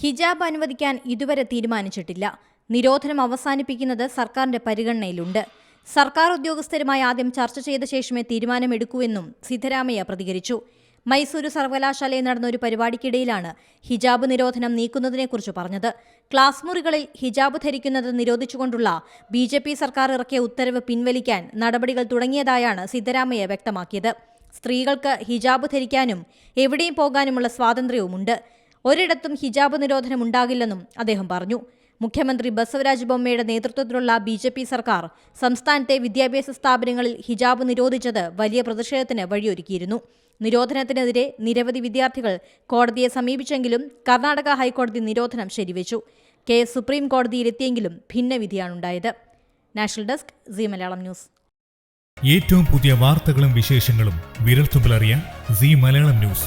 ഹിജാബ് അനുവദിക്കാൻ ഇതുവരെ തീരുമാനിച്ചിട്ടില്ല. നിരോധനം അവസാനിപ്പിക്കുന്നത് സർക്കാരിന്റെ പരിഗണനയിലുണ്ട്. സർക്കാർ ഉദ്യോഗസ്ഥരുമായി ആദ്യം ചർച്ച ചെയ്ത ശേഷമേ തീരുമാനമെടുക്കൂവെന്നും സിദ്ധരാമയ്യ പ്രതികരിച്ചു. മൈസൂരു സർവകലാശാലയിൽ നടന്ന ഒരു പരിപാടിക്കിടയിലാണ് ഹിജാബ് നിരോധനം നീക്കുന്നതിനെക്കുറിച്ച് പറഞ്ഞത്. ക്ലാസ് മുറികളിൽ ഹിജാബ് ധരിക്കുന്നത് നിരോധിച്ചുകൊണ്ടുള്ള ബി ജെ പി സർക്കാർ ഇറക്കിയ ഉത്തരവ് പിൻവലിക്കാൻ നടപടികൾ തുടങ്ങിയതായാണ് സിദ്ധരാമയ്യ വ്യക്തമാക്കിയത്. സ്ത്രീകൾക്ക് ഹിജാബ് ധരിക്കാനും എവിടെയും പോകാനുമുള്ള സ്വാതന്ത്ര്യവുമുണ്ട്. ഒരിടത്തും ഹിജാബ് നിരോധനം ഉണ്ടാകില്ലെന്നും അദ്ദേഹം പറഞ്ഞു. മുഖ്യമന്ത്രി ബസവരാജ് ബൊമ്മയുടെ നേതൃത്വത്തിലുള്ള ബി ജെ പി സർക്കാർ സംസ്ഥാനത്തെ വിദ്യാഭ്യാസ സ്ഥാപനങ്ങളിൽ ഹിജാബ് നിരോധിച്ചത് വലിയ പ്രതിഷേധത്തിന് വഴിയൊരുക്കിയിരുന്നു. നിരോധനത്തിനെതിരെ നിരവധി വിദ്യാർത്ഥികൾ കോടതിയെ സമീപിച്ചെങ്കിലും കർണാടക ഹൈക്കോടതി നിരോധനം ശരിവെച്ചു. കേസ് സുപ്രീം കോടതിയിലെത്തിയെങ്കിലും ഭിന്നവിധിയാണുണ്ടായത്. National desk Zee Malayalam news. ഏറ്റവും പുതിയ വാർത്തകളും വിശേഷങ്ങളും വിരൽത്തുമ്പിലറിയാൻ സി മലയാളം ന്യൂസ്.